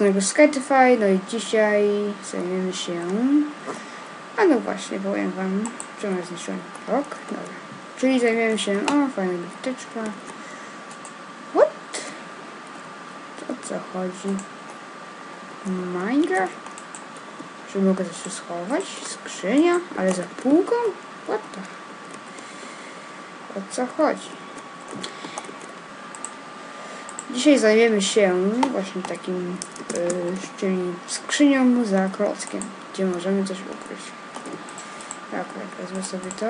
strony Skytify, no i dzisiaj zajmiemy się... A no właśnie, powiem wam, czemu ja zniszczyłem rok. Dobra. Czyli zajmiemy się... O, fajna biblioteczka. What? O co chodzi? Minecraft? Czy mogę coś schować? Skrzynia? Ale za półką? What the... O co chodzi? Dzisiaj zajmiemy się właśnie takim, yy, skrzynią za klockiem, gdzie możemy coś ukryć. Tak, wezmę sobie to.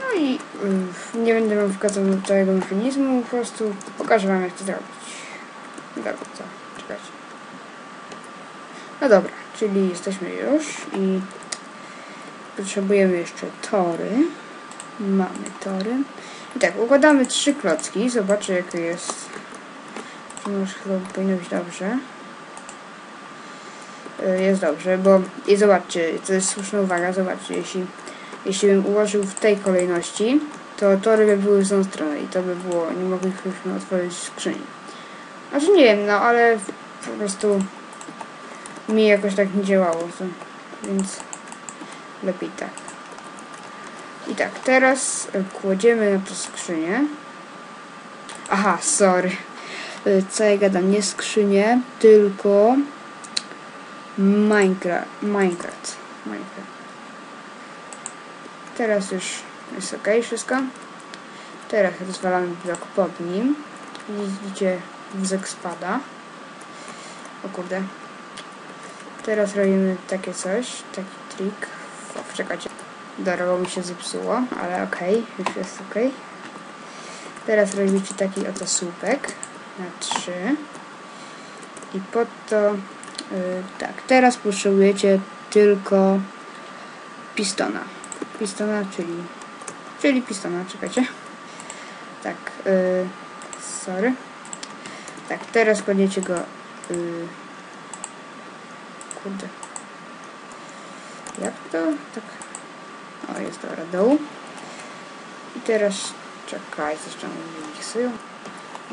No i yy, nie będę wam wkazał całego mechanizmu, po prostu pokażę wam jak to zrobić. Dobra, co? Czekajcie. No dobra, czyli jesteśmy już i potrzebujemy jeszcze tory. Mamy tory. I tak, układamy trzy klocki. Zobaczę, jak jest. Może chyba powinno być dobrze. Y, Jest dobrze, bo i zobaczcie, to jest słuszna uwaga, zobaczcie, jeśli, jeśli bym ułożył w tej kolejności, to tory by były w tą stronę i to by było, nie moglibyśmy otworzyć skrzyni. Znaczy nie wiem, no ale po prostu mi jakoś tak nie działało, to, więc lepiej tak. I tak, teraz e, kładziemy na to skrzynię. Aha, sorry. E, Co ja gadam? Nie skrzynię, tylko Minecraft. Minecraft. Minecraft. Teraz już jest ok wszystko. Teraz rozwalamy blok pod nim. Widzicie, wózek spada. O kurde. Teraz robimy takie coś, taki trik. O, czekajcie. Bo mi się zepsuło, ale okej, już jest okej. Teraz robicie taki oto słupek na trzy. I pod to, y, tak, teraz potrzebujecie tylko pistona. Pistona, czyli, czyli pistona, czekajcie. Tak, y, sorry. Tak, teraz kładziecie go, y, kurde. Jak to? Tak. Jest dobra, dół. I teraz czekaj, coś tam miksują.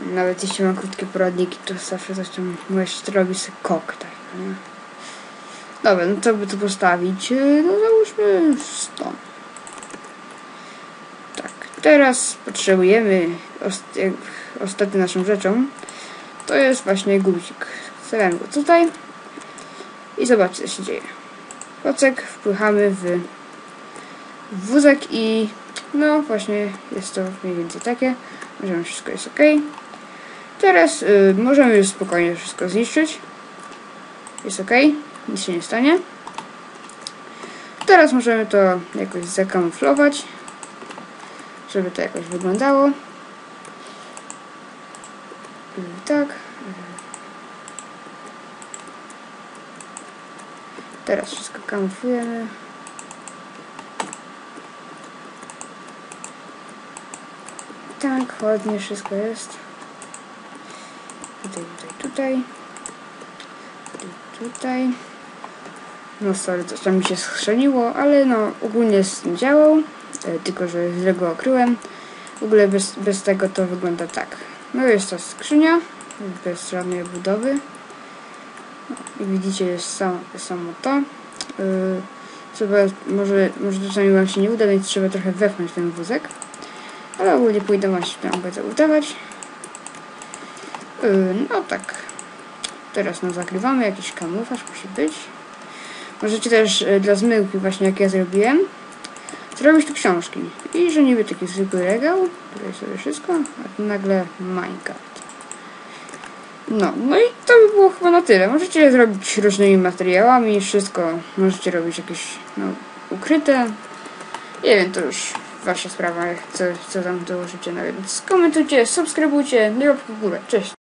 Nawet jeśli mam krótkie poradniki, to zawsze coś tam robić sobie koktajl, nie? Dobra, no co by tu postawić? Yy, No załóżmy stąd. Tak, teraz potrzebujemy ost ostatnią naszą rzeczą. To jest właśnie guzik. Stawiamy go tutaj. I zobaczcie, co się dzieje. Kocek wpychamy w wózek i no właśnie jest to mniej więcej takie. Możemy wszystko jest ok. Teraz y, możemy już spokojnie wszystko zniszczyć. Jest ok, nic się nie stanie. Teraz możemy to jakoś zakamuflować, żeby to jakoś wyglądało. Y, tak. Teraz wszystko kamuflujemy. Tak, ładnie wszystko jest. Tutaj, tutaj, tutaj. Tutaj, tutaj. No sorry, coś tam mi się schrzeniło, ale no ogólnie działał, e, tylko że źle go okryłem. W ogóle bez, bez tego to wygląda tak. No jest to skrzynia, bez żadnej budowy. No, widzicie, jest samo, samo to. Trzeba, może, może czasami wam się nie uda, więc trzeba trochę wepchnąć ten wózek. Ale ogólnie pójdę właśnie tam go udawać. Yy, no tak. Teraz no zakrywamy, jakiś kamuflaż musi być. Możecie też yy, dla zmyłki, właśnie jak ja zrobiłem, zrobić tu książki. I że niby taki zwykły regał, tutaj sobie wszystko, a tu nagle Minecraft. No, no i to by było chyba na tyle. Możecie zrobić różnymi materiałami, wszystko możecie robić jakieś no, ukryte. Nie wiem, to już wasza sprawa, co, co tam dołożycie. No więc komentujcie, subskrybujcie, no i w górę. Cześć!